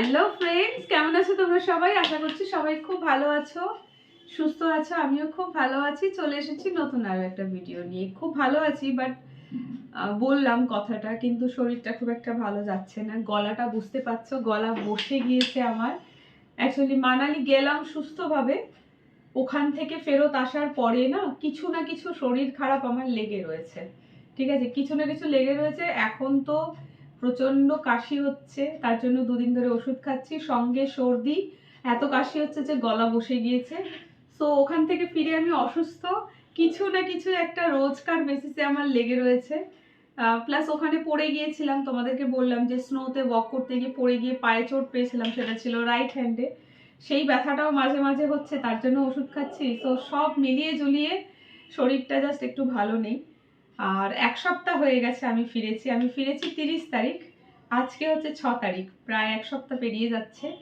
Hello friends, কেমন আছো তোমরা সবাই? আশা করছি সবাই খুব ভালো আছো, সুস্থ আছো, আমিও খুব ভালো আছি। চলে এসেছি নতুন আরও একটা ভিডিও নিয়ে। খুব ভালো আছি বাট বললাম কথাটা, কিন্তু শরীরটা খুব একটা ভালো যাচ্ছে না। গলাটা বুঝতে পারছ, গলা বসে গিয়েছে আমার। অ্যাকচুয়ালি মানালি গেলাম সুস্থভাবে। ওখান থেকে ফেরত আসার পরে না, কিছু না কিছু শরীর খারাপ আমার লেগে রয়েছে। ঠিক আছে, কিছু না কিছু লেগে রয়েছে। এখন তো প্রচণ্ড কাশি হচ্ছে, তার জন্য দুদিন ধরে ওষুধ খাচ্ছি। সঙ্গে সর্দি, এত কাশি হচ্ছে যে গলা বসে গিয়েছে। সো ওখান থেকে ফিরে আমি অসুস্থ। কিছু না কিছু একটা রোজকার বেসিসে আমার লেগে রয়েছে। প্লাস ওখানে পড়ে গিয়েছিলাম, তোমাদেরকে বললাম যে স্নোতে ওয়াক করতে গিয়ে পড়ে গিয়ে পায়ে চোট পেয়েছিলাম, সেটা ছিল রাইট হ্যান্ডে সেই ব্যথাটাও মাঝে মাঝে হচ্ছে, তার জন্য ওষুধ খাচ্ছি। তো সব মিলিয়ে ঝুলিয়ে শরীরটা জাস্ট একটু ভালো নেই। আর এক সপ্তাহ হয়ে গেছে আমি ফিরেছি। আমি ফিরেছি তিরিশ তারিখ। আজকে হচ্ছে ছ তারিখ। প্রায় এক সপ্তাহ পেরিয়ে যাচ্ছে।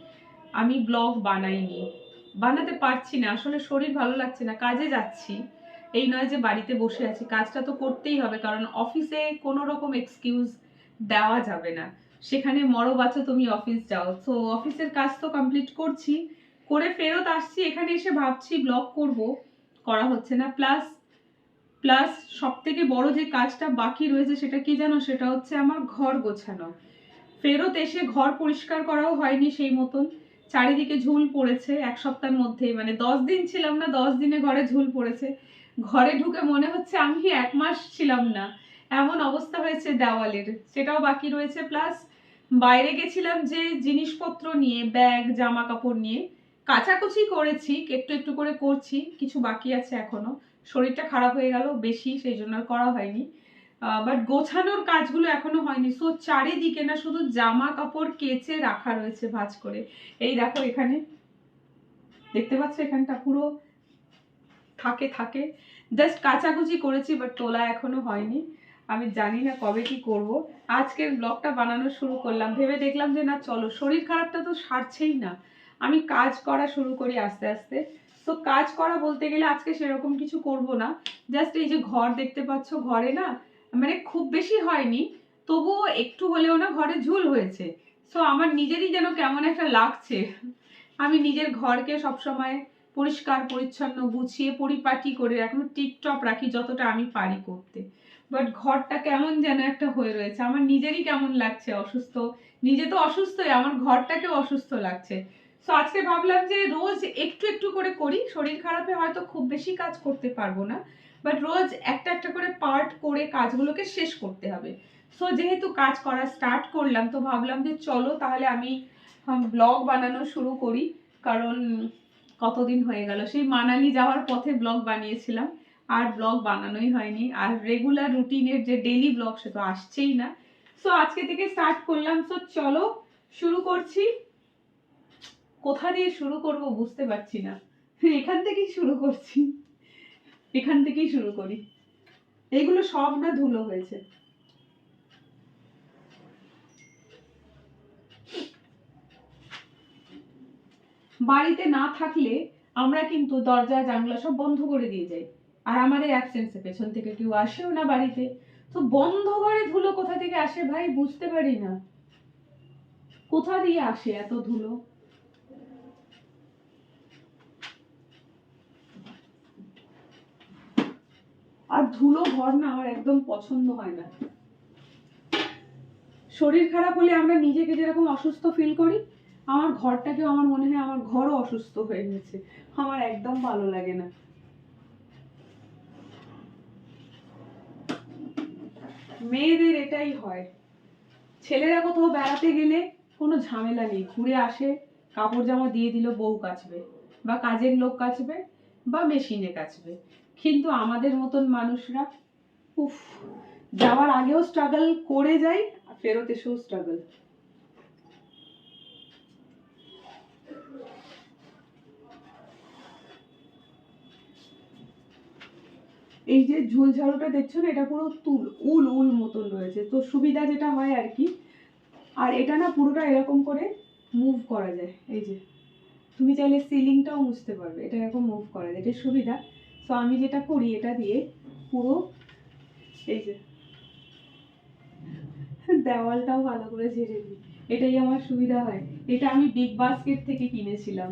আমি ব্লগ বানাইনি। বানাতে পারছি না। আসলে শরীর ভালো লাগছে না। কাজে যাচ্ছি। এই নয় যে বাড়িতে বসে আছি। কাজটা তো করতেই হবে। কারণ অফিসে কোনো রকম এক্সকিউজ দেওয়া যাবে না। সেখানে মরো বাচ্চা তুমি, অফিস যাও। তো অফিসের কাজ তো কমপ্লিট করছি। করে ফেরত আসছি। এখানে এসে ভাবছি ব্লগ করব। করা হচ্ছে না। প্লাস প্লাস সব থেকে বড় যে কাজটা বাকি রয়েছে সেটা কি জানো? সেটা হচ্ছে আমার ঘর গোছানো। ফেরত এসে ঘর পরিষ্কার করাও হয়নি সেই মতন। চারিদিকে ঝুল পড়েছে এক সপ্তাহের মধ্যেই মানে দশ দিন ছিলাম না, দশ দিনে ঘরে ঝুল পড়েছে। ঘরে ঢুকে মনে হচ্ছে আমি এক মাস ছিলাম না। এমন অবস্থা হয়েছে দেওয়ালের। সেটাও বাকি রয়েছে। প্লাস বাইরে গেছিলাম যে জিনিসপত্র নিয়ে, ব্যাগ, জামা কাপড় নিয়ে। কাচাকুচি করেছি, একটু একটু করে করছি, কিছু বাকি আছে এখনও। শরীরটা খারাপ হয়ে গেল বেশি, সেই জন্য আর করা হয়নি। বাট গোছানোর কাজগুলো এখনও হয়নি। সো চারিদিকে না শুধু জামা কাপড় কেচে রাখা রয়েছে ভাঁজ করে। এই দেখো এখানে। দেখতে পাচ্ছ এখানটা পুরো থাকে থাকে। জাস্ট কাচাকুচি করেছি বাট তোলা এখনও হয়নি। আমি জানি না কবে কি করব। আজকের ব্লগটা বানানো শুরু করলাম। ভেবে দেখলাম যে না, চলো, শরীর খারাপটা তো সারছেই না। আমি কাজ করা শুরু করি আস্তে আস্তে। তো কাজ করা বলতে গেলে আজকে সেরকম কিছু করব না। জাস্ট এই যে ঘর দেখতে পাচ্ছ, ঘরে না মানে খুব বেশি হয়নি, তবুও একটু হলেও না ঘরে ঝুল হয়েছে। সো আমার নিজেরই যেন কেমন একটা লাগছে। আমি নিজের ঘরকে সবসময় পরিষ্কার, পরিচ্ছন্ন, গুছিয়ে, পরিপাটি করে এখন টিপটপ রাখি যতটা আমি পারি করতে। বাট ঘরটা কেমন যেন একটা হয়ে রয়েছে। আমার নিজেরই কেমন লাগছে অসুস্থ। নিজে তো অসুস্থই, আমার ঘরটাকেও অসুস্থ লাগছে। সো আজকে ভাবলাম যে রোজ একটু একটু করে করি। শরীর খারাপে হয়তো খুব বেশি কাজ করতে পারব না। বাট রোজ একটা একটা করে পার্ট করে কাজগুলোকে শেষ করতে হবে। সো যেহেতু কাজ করা স্টার্ট করলাম, তো ভাবলাম যে চলো তাহলে আমি ব্লগ বানানো শুরু করি। কারণ কতদিন হয়ে গেল? সেই মানালি যাওয়ার পথে ব্লগ বানিয়েছিলাম। আর ব্লগ বানানোই হয়নি। আর রেগুলার রুটিনের যে ডেলি ব্লগ সে তো আসছেই না। সো আজকে থেকে স্টার্ট করলাম। সো চলো শুরু করছি। কোথা দিয়ে শুরু করব বুঝতে পারছি না। এখান থেকেই শুরু করছি। এখান থেকেই শুরু করি। এগুলো সব না ধুলো হয়েছে। বাড়িতে না থাকলে আমরা কিন্তু দরজা, জানলা সব বন্ধ করে দিয়ে যাই। আর আমাদের অ্যাবসেন্সে পেছন থেকে কেউ আসেও না বাড়িতে। তো বন্ধ ঘরে ধুলো কোথা থেকে আসে ভাই? বুঝতে পারি না। কোথা দিয়ে আসে এত ধুলো? আর ধুলো ঘর না আমার একদম পছন্দ হয় না। শরীর খারাপ হলে আমরা নিজেকে যেরকম অসুস্থ ফিল করি, আমার ঘরটাকেও আমার মনে হয় আমার ঘরও অসুস্থ হয়ে গেছে। আমার একদম ভালো লাগে না। মেয়েদের এটাই হয়। ছেলেরা কোথাও বেড়াতে গেলে কোনো ঝামেলা নেই। ঘুরে আসে, কাপড় জামা দিয়ে দিল, বউ কাচবে বা কাজের লোক কাচবে বা মেশিনে কাচবে। কিন্তু আমাদের মতন মানুষরা, উফ, যাওয়ার আগেও স্ট্রাগল করে যাই আর ফেরত এসেও স্ট্রাগল এই যে ঝুল ঝাড়ুটা দেখছ না, এটা পুরো তুল, উল উল মতন রয়েছে। তো সুবিধা যেটা হয় আর কি, আর এটা না পুরোটা এরকম করে মুভ করা যায়। এই যে, তুমি চাইলে সিলিংটাও মুছতে পারবে, এটা এরকম মুভ করা যায়, এটা সুবিধা। তো আমি যেটা করি, এটা দিয়ে পুরো এই যে দেওয়ালটাও ভালো করে ঝেড়ে দিই। এটাই আমার সুবিধা হয়। এটা আমি বিগ বাস্কেট থেকে কিনেছিলাম।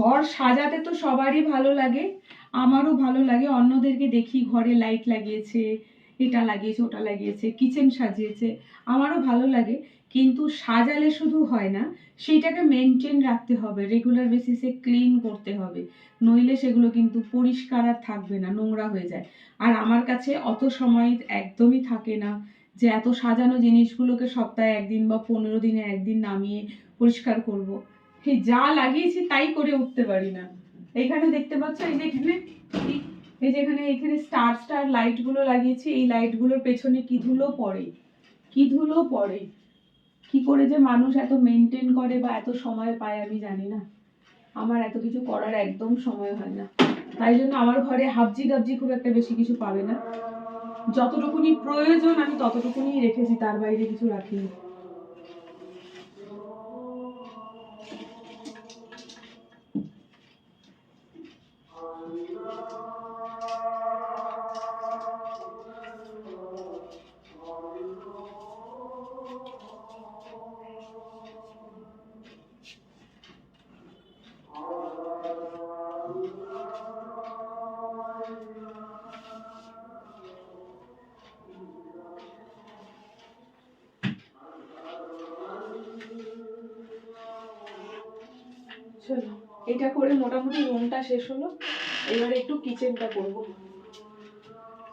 ঘর সাজাতে তো সবারই ভালো লাগে, আমারও ভালো লাগে। অন্যদেরকে দেখি ঘরে লাইট লাগিয়েছে, এটা লাগিয়েছে, ওটা লাগিয়েছে কিচেন সাজিয়েছে, আমারও ভালো লাগে। কিন্তু সাজালে শুধু হয় না, সেইটাকে মেনটেন রাখতে হবে রেগুলার বেসিসে ক্লিন করতে হবে। নইলে সেগুলো কিন্তু পরিষ্কার আর থাকবে না, নোংরা হয়ে যায়। আর আমার কাছে অত সময় একদমই থাকে না যে এত সাজানো জিনিসগুলোকে সপ্তাহে একদিন বা পনেরো দিনে একদিন নামিয়ে পরিষ্কার করব। সেই যা লাগিয়েছি তাই করে উঠতে পারি না। এখানে দেখতে পাচ্ছ, এই যে এখানে, এই- এই যে এখানে এখানে স্টার স্টার লাইটগুলো লাগিয়েছি, এই লাইটগুলোর পেছনে কি ধুলো পড়ে? কি ধুলো পড়ে? কি করে যে মানুষ এত মেনটেন করে বা এত সময় পায় আমি জানি না। আমার এত কিছু করার একদম সময় হয় না। তাই জন্য আমার ঘরে হাবজি গাবজি খুব একটা বেশি কিছু পাবে না। যতটুকুনি প্রয়োজন আমি ততটুকুনি রেখেছি, তার বাইরে কিছু রাখিনি। চলো। এটা করে মোটামুটি রুমটা শেষ হলো। এবারে একটু কিচেনটা করব।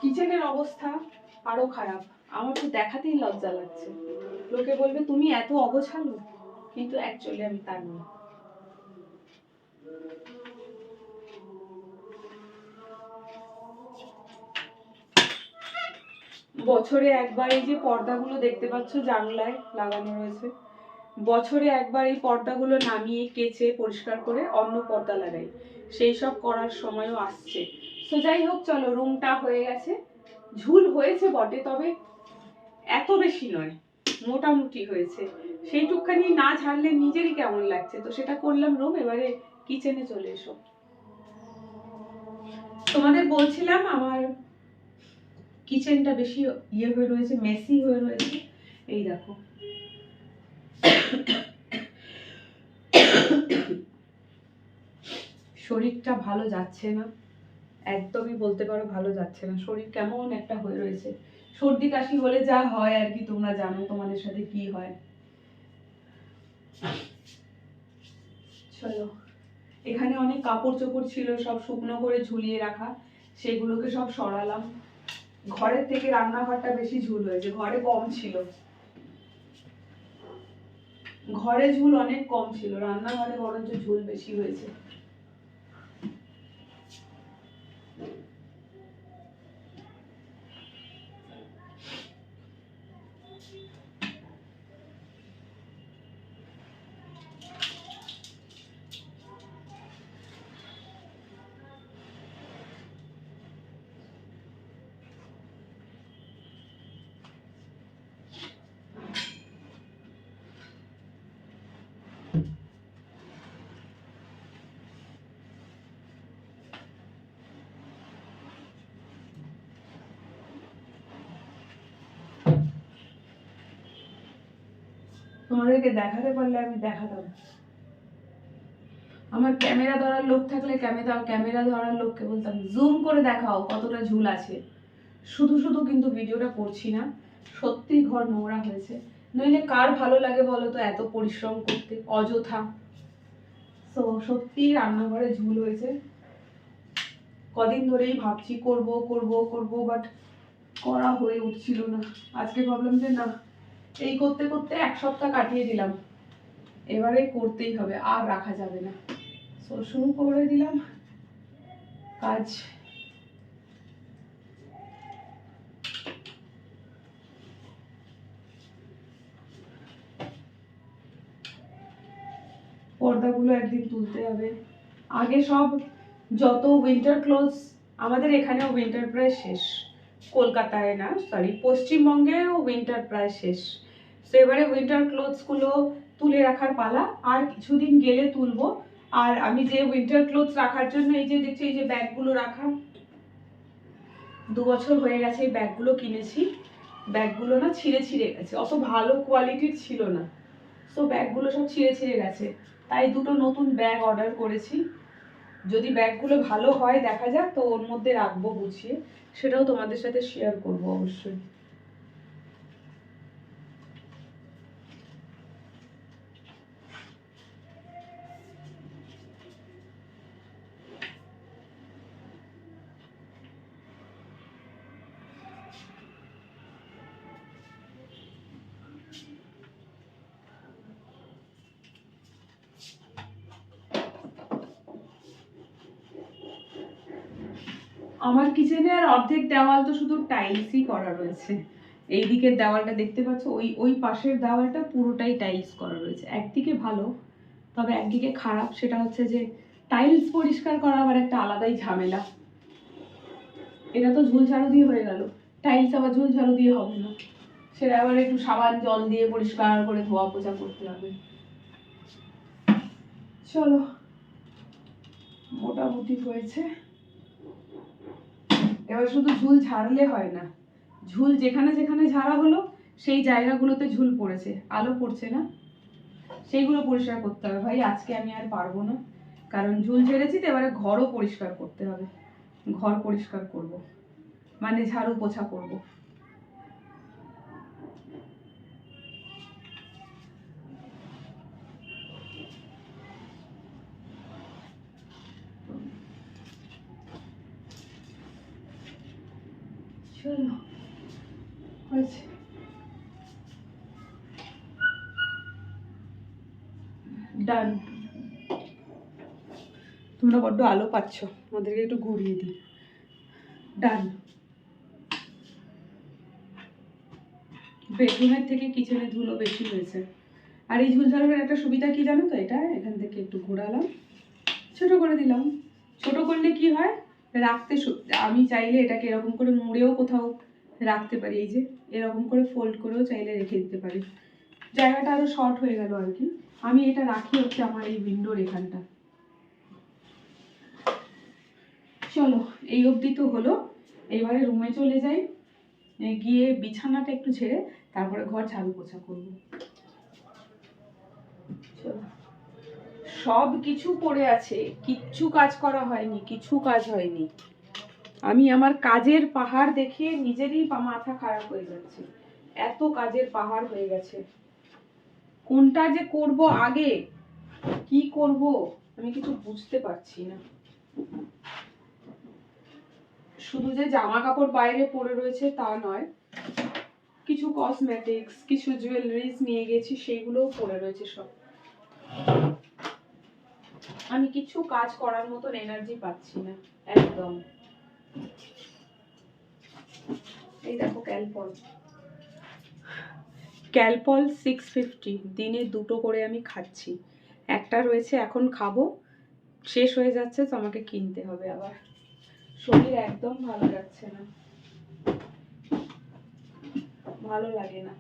কিচেনের অবস্থা আরও খারাপ। আমার তো দেখাতেই লজ্জা লাগছে। লোকে বলবে, তুমি এত অগোছালো? কিন্তু অ্যাকচুয়ালি আমি তার নই। বছরে একবার এই যে পর্দাগুলো দেখতে পাচ্ছ, জানলায় লাগানো রয়েছে। বছরে একবার এই পর্দাগুলো নামিয়ে কেচে পরিষ্কার করে অন্য পর্দা লাগাই। সেই সব করার সময়ও আসছে। তো যাই হোক, চলো, রুমটা হয়ে গেছে। ঝুল হয়েছে বটে, তবে এত বেশি নয়, মোটামুটি হয়েছে। সেইটুকখানি না ঝাড়লে নিজেরই কেমন লাগছে? তো সেটা করলাম রুম, এবারে কিচেনে চলে এসো। তোমাদের বলছিলাম আমার কিচেনটা বেশি ইয়ে হয়ে রয়েছে, মেসি হয়ে রয়েছে। এই দেখো শরীরটা ভালো যাচ্ছে না। একদমই বলতে পারো ভালো যাচ্ছে না। শরীর কেমন একটা হয়ে রয়েছে। সর্দি কাশি হলে যা হয় আর কি, তোমরা জানো তোমাদের সাথে কি হয়। চলো। এখানে অনেক কাপড় চোপড় ছিল, সব শুকনো করে ঝুলিয়ে রাখা। সেগুলোকে সব সরালাম। ঘরের থেকে রান্নাঘরটা বেশি ঝুল হয়েছে, ঘরে কম ছিল। ঘরে ঝুল অনেক কম ছিল রান্নাঘরে বরঞ্চ ঝুল বেশি হয়েছে। তোমাদেরকে দেখাতে পারলে আমি দেখাতাম। আমার ক্যামেরা ধরার লোক থাকলে ক্যামেরা ক্যামেরা ধরার লোককে বলতাম, জুম করে দেখাও কতটা ঝুল আছে। শুধু শুধু কিন্তু ভিডিওটা করছি না, সত্যি ঘর নোংরা হয়েছে। নইলে কার ভালো লাগে বলো তো এত পরিশ্রম করতে, অযথা। তো সত্যি রান্নাঘরে ঝুল হয়েছে। কদিন ধরেই ভাবছি করব করব করব বাট করা হয়ে উঠছিল না। আজকে ভাবলাম যে না এই করতে করতে এক সপ্তাহ কাটিয়ে দিলাম। এবারে করতেই হবে, আর রাখা যাবে না। তো শুরু করে দিলাম। কাজ। পর্দাগুলো একদিন তুলতে হবে। আগে সব যত উইন্টার ক্লোথস আমাদের এখানেও উইন্টার প্রায় শেষ। কলকাতায় না সরি পশ্চিমবঙ্গেও উইন্টার প্রায় শেষ। তো এবারে উইন্টার ক্লোথসগুলো তুলে রাখার পালা, আর কিছুদিন গেলে তুলবো। আর আমি যে উইন্টার ক্লোথস রাখার জন্য এই যে দেখছি, এই যে ব্যাগগুলো রাখা দু বছর হয়ে গেছে এই ব্যাগগুলো কিনেছি। ব্যাগগুলো না ছিঁড়ে ছিঁড়ে গেছে, অত ভালো কোয়ালিটির ছিল না। তো ব্যাগগুলো সব ছিঁড়ে ছিঁড়ে গেছে। তাই দুটো নতুন ব্যাগ অর্ডার করেছি। যদি ব্যাগগুলো ভালো হয়, দেখা যাক, তো ওর মধ্যে রাখব, গুছিয়ে। সেটাও তোমাদের সাথে শেয়ার করব, অবশ্যই। আমার কিচেনে আর অর্ধেক দেওয়াল তো শুধু টাইলসই করা রয়েছে। এই দিকের দেওয়ালটা দেখতে পাচ্ছ, ওই ওই পাশের দেওয়ালটা পুরোটাই টাইলস করা রয়েছে। একদিকে ভালো, তবে একদিকে খারাপ, সেটা হচ্ছে যে টাইলস পরিষ্কার করা আবার একটা আলাদাই ঝামেলা। এটা তো ঝুল ঝাড়ু দিয়ে হয়ে গেল। টাইলস আবার ঝুল ঝাড়ু দিয়ে হবে না। সেটা আবার একটু সাবান, জল দিয়ে পরিষ্কার করে ধোয়া পোছা করতে হবে। চলো, মোটামুটি হয়েছে। এবার শুধু ঝুল ঝাড়লে হয় না। ঝুল যেখানে যেখানে ঝাড়া হলো, সেই জায়গাগুলোতে ঝুল পড়েছে, আলো পড়ছে না। সেইগুলো পরিষ্কার করতে হবে। ভাই, আজকে আমি আর পারব না। কারণ ঝুল ঝেড়েছি তো, এবারে ঘরও পরিষ্কার করতে হবে। ঘর পরিষ্কার করব। মানে ঝাড়ু পোছা করব চলো হয়েছে ডান তোমরা বড্ড আলো পাচ্ছ। আমাদেরকে একটু ঘুরিয়ে দিই। ডান বেডরুমের থেকে কিচেনে ধুলো বেশি হয়েছে। আর এই ঝুল ঝাড়ুর একটা সুবিধা কি জানো তো এটা? এখান থেকে একটু ঘোরালাম। ছোট করে দিলাম। ছোট করলে কি হয়? রাখতে আমি চাইলে এটাকে এরকম করে মুড়েও কোথাও রাখতে পারি। এই যে, এরকম করে ফোল্ড করেও চাইলে রেখে দিতে পারি। জায়গাটা আরও শর্ট হয়ে গেল আর কি। আমি এটা রাখি হচ্ছে আমার এই উইন্ডোর এখানটা। চলো, এই অবধি তো হলো। এবারে রুমে চলে যাই। গিয়ে বিছানাটা একটু ছেড়ে তারপরে ঘর ঝাড়ু পোছা করব। সব কিছু পড়ে আছে। কিচ্ছু কাজ করা হয়নি, কিছু কাজ হয়নি। আমি আমার কাজের পাহাড় দেখে নিজেরই মাথা খারাপ হয়ে যাচ্ছে। এত কাজের পাহাড় হয়ে গেছে। কোনটা যে করব আগে? কি করব? আমি কিছু বুঝতে পারছি না। শুধু যে জামা কাপড় বাইরে পড়ে রয়েছে তা নয়, কিছু কসমেটিক্স কিছু জুয়েলারিজ নিয়ে গেছি সেইগুলোও পড়ে রয়েছে সব। আমি কিছু কাজ করার মতন এনার্জি পাচ্ছি না, একদম। এই দেখো ক্যালপল ক্যালপল সিক্স ফিফটি দিনে দুটো করে আমি খাচ্ছি। একটা রয়েছে, এখন খাব, শেষ হয়ে যাচ্ছে তো আমাকে কিনতে হবে আবার। শরীর একদম ভালো যাচ্ছে না। ভালো লাগে না।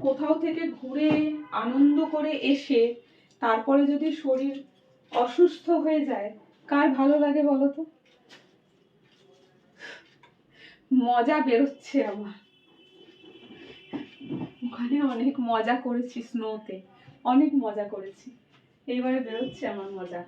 কোথাও থেকে ঘুরে, আনন্দ করে এসে, তারপরে যদি শরীর অসুস্থ হয়ে যায়, কার ভালো লাগে বলো তো? মজা বেরোচ্ছে আমার। ওখানে অনেক মজা করেছি স্নোতে অনেক মজা করেছি। এইবারে বেরোচ্ছে আমার মজা।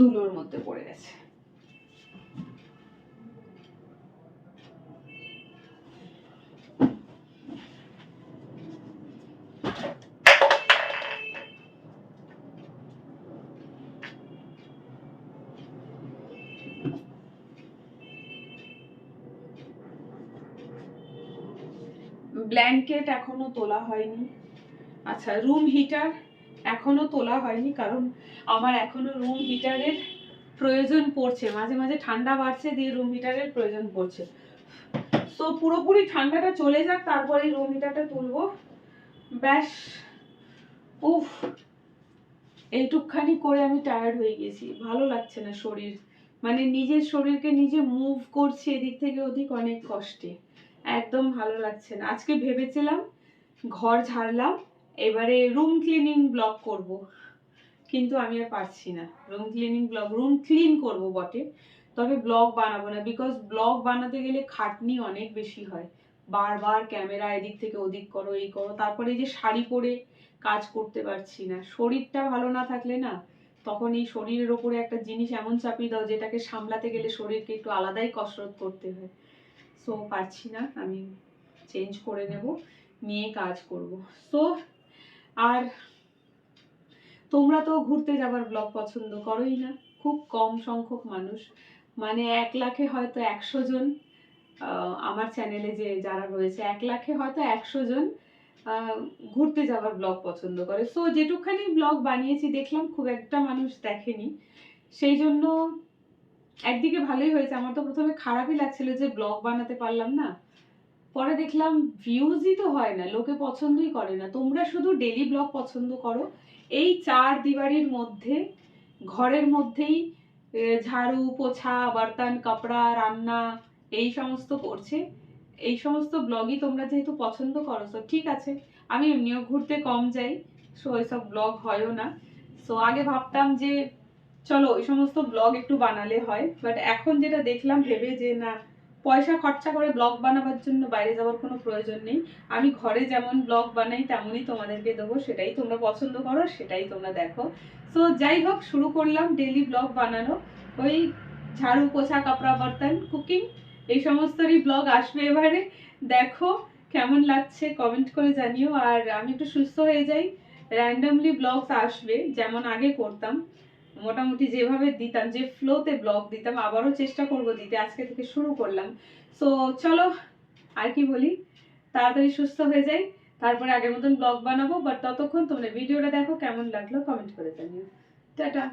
ধুলোর মধ্যে পড়ে গেছে। ব্ল্যাঙ্কেট এখনও তোলা হয়নি। আচ্ছা রুম হিটার এখনও তোলা হয়নি কারণ আমার এখনও রুম হিটারের প্রয়োজন পড়ছে। মাঝে মাঝে ঠান্ডা বাড়ছে দিয়ে রুম হিটারের প্রয়োজন পড়ছে। তো পুরোপুরি ঠান্ডাটা চলে যাক, তারপরে রুম হিটারটা তুলবো। ব্যাস, উফ, এইটুকখানি করে আমি টায়ার্ড হয়ে গেছি। ভালো লাগছে না শরীর। মানে নিজের শরীরকে নিজে মুভ করছি এদিক থেকে ওদিক অনেক কষ্টে। একদম ভালো লাগছে না। আজকে ভেবেছিলাম ঘর ঝাড়লাম, এবারে রুম ক্লিনিং ব্লগ করব। কিন্তু আমি আর পারছি না। Room cleaning blog room clean করব বটে, তবে ব্লগ বানাবো না বিকজ ব্লগ বানাতে গেলে খাটনি অনেক বেশি হয়। বারবার ক্যামেরা এদিক থেকে ওদিক করো, এই করো, তারপরে এই যে শাড়ি পরে কাজ করতে পারছি না। শরীরটা ভালো না থাকলে না, তখন এই শরীরের ওপরে একটা জিনিস এমন চাপিয়ে দাও, যেটাকে সামলাতে গেলে শরীরকে একটু আলাদাই কসরত করতে হয়। সো পারছি না, আমি চেঞ্জ করে নেব, নিয়ে কাজ করব। সো আর তোমরা তো ঘুরতে যাবার ব্লগ পছন্দ করোই না। খুব কম সংখ্যক মানুষ। মানে এক লাখে হয়তো একশো জন আমার চ্যানেলে যে যারা রয়েছে, এক লাখে হয়তো একশো জন ঘুরতে যাবার ব্লগ পছন্দ করে। সো যেটুকখানি ব্লগ বানিয়েছি, দেখলাম খুব একটা মানুষ দেখেনি। সেই জন্য একদিকে ভালোই হয়েছে। আমার তো প্রথমে খারাপই লাগছিল যে ব্লগ বানাতে পারলাম না। পরে দেখলাম ভিউজই তো হয় না, লোকে পছন্দই করে না। তোমরা শুধু ডেলি ব্লগ পছন্দ করো। এই চার দিবারির মধ্যে, ঘরের মধ্যেই ঝাড়ু, পোছা, বার্তান, কাপড়া, রান্না, এই সমস্ত করছে। এই সমস্ত ব্লগই তোমরা যেহেতু পছন্দ করো তো ঠিক আছে। আমি এমনিও ঘুরতে কম যাই সো এসব ব্লগ হয়ও না। সো আগে ভাবতাম যে, চলো ওই সমস্ত ব্লগ একটু বানালে হয়। বাট এখন যেটা দেখলাম, ভেবে যে না পয়সা খরচা করে ব্লগ বানাবার জন্য বাইরে যাওয়ার কোনো প্রয়োজন নেই। আমি ঘরে যেমন ব্লগ বানাই, তেমনই তোমাদেরকে দেবো। সেটাই তোমরা পছন্দ করো, সেটাই তোমরা দেখো। সো যাই হোক, শুরু করলাম ডেলি ব্লগ বানানো। ওই ঝাড়ু, পোছা, কাপড়া বর্তন কুকিং এই সমস্তরই ব্লগ আসবে এবারে। দেখো কেমন লাগছে কমেন্ট করে জানিও। আর আমি একটু সুস্থ হয়ে যাই। র্যান্ডামলি ব্লগস আসবে, যেমন আগে করতাম। মোটামুটি যেভাবে দিতাম, যে ফ্লোতে ব্লগ দিতাম, আবারও চেষ্টা করব দিতে। আজকে থেকে শুরু করলাম। সো চলো, আর কি বলি? তাড়াতাড়ি সুস্থ হয়ে যাই। তারপরে আগের মতন ব্লগ বানাবো বাট ততক্ষণ তোমরা ভিডিওটা দেখো, কেমন লাগল কমেন্ট করে জানিও। টাটা!